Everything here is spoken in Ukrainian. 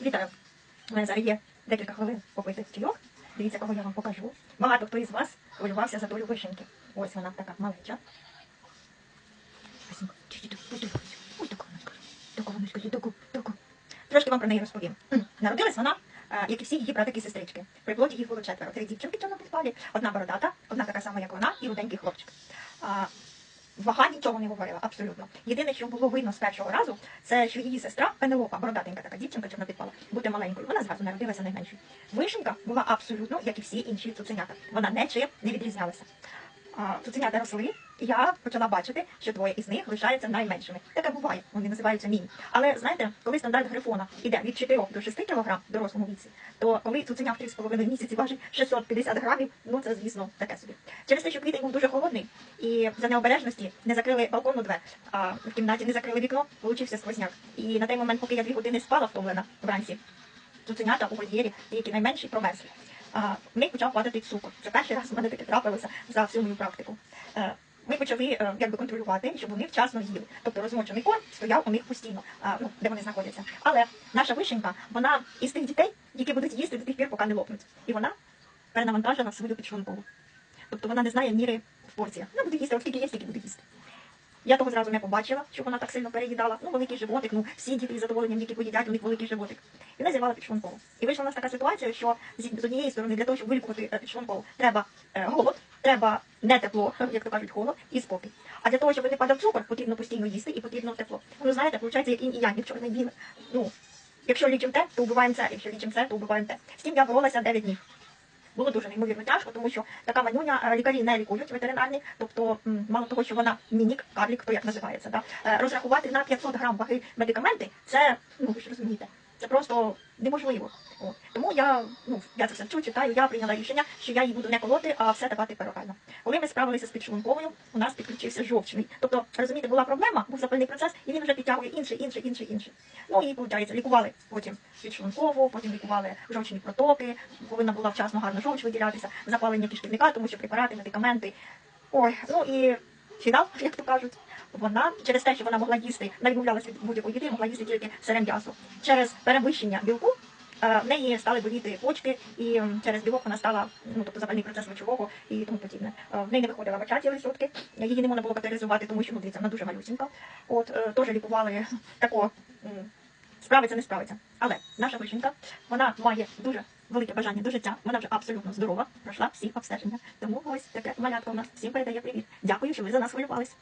Вітаю! У мене зараз є декілька хвилин попити чайок. Дивіться, кого я вам покажу. Багато хто із вас хвилювався за долю вишеньки. Ось вона така маленька. Трошки вам про неї розповім. Народилась вона, е, як і всі її братики і сестрички. При плоті їх було четверо. Три дівчинки в підпалі, одна бородата, одна така сама, як вона, і руденький хлопчик. Вага нічого не говорила, абсолютно. Єдине, що було видно з першого разу, це що її сестра Пенелопа, бородатенька така дівчинка, чорна підпала, бути маленькою. Вона зразу народилася найменшою. Вишенька була абсолютно, як і всі інші цуценята. Вона нічим не відрізнялася. Цуценята росли, я почала бачити, що двоє із них лишаються найменшими. Таке буває, вони називаються міні. Але знаєте, коли стандарт грифона іде від 4 до 6 кг в дорослому віці, то коли цуценя в 3,5 місяці важить 650 грамів, ну це звісно таке собі. Через те, що квітень був дуже холодний, і за необережності не закрили балконну двері, а в кімнаті не закрили вікно, получився сквозняк. І на той момент, поки я дві години спала втомлена вранці, цуценята у вольєрі, які найменші, промерзли. В них почав падати цукор. Це перший раз у мене таке трапилося за всю мою практику. Е, Ми почали е, якби контролювати, щоб вони вчасно їли. Тобто розмочений корм стояв у них постійно, ну, де вони знаходяться. Але наша вишенька, вона із тих дітей, які будуть їсти до тих пір, поки не лопнуть. І вона перенавантажена свою підшлункову. Тобто вона не знає міри в порціях. Вона буде їсти, от скільки є, стільки буде їсти. Я того зразу не побачила, що вона так сильно переїдала. Ну, великий животик, ну всі діти із задоволенням, які поїдять, у них великий животик. І вона зірвала підшлункову. І вийшла у нас така ситуація, що з однієї сторони для того, щоб вилікувати е, підшлункову, треба е, голод, треба не тепло, як то кажуть, холод і спокій. А для того, щоб не падав цукор, потрібно постійно їсти і потрібно тепло. Ну, знаєте, виходить, як інь і янь, як чорне і біле. Ну, якщо лічимо те, то вбиваємо це, якщо лічимо це, то вбиваємо те. З тим я боролася 9 днів. Було дуже неймовірно тяжко, тому що така манюня е, лікарі не лікують ветеринарні, тобто мало того, що вона мінік, карлік, то як називається, да? е, розрахувати на 500 грам ваги медикаменти, це, ну ви ж розумієте, це просто неможливо. Тому я, ну, я це все вчу, читаю, я прийняла рішення, що я її буду не колоти, а все давати перорально. Коли ми справилися з підшлунковою, у нас підключився жовчний. Тобто, розумієте, була проблема, був запальний процес, і він вже підтягує інше, інше, інше, інше. Ну і виходить, лікували потім підшлункову, потім лікували жовчні протоки, повинна була вчасно гарно жовч виділятися, запалення кишківника, тому що препарати, медикаменти. Ой, ну і фінал, як то кажуть. Вона через те, що вона могла їсти, не відмовлялася від будь-якої їди, могла їсти тільки сире м'ясо. Через перевищення білку е, в неї стали боліти почки, і через білок вона стала, ну тобто запальний процес мочового і тому подібне. Е, В неї не виходила моча цілі сутки, її не можна було катеризувати, тому що ну, дивіться, вона дуже малюсінька. От е, теж лікували тако. Справиться, не справиться. Але наша вишенька, вона має дуже велике бажання до життя. Вона вже абсолютно здорова, пройшла всі обстеження. Тому ось таке малятко у нас всім передає привіт. Дякую, що ви за нас хвилювались.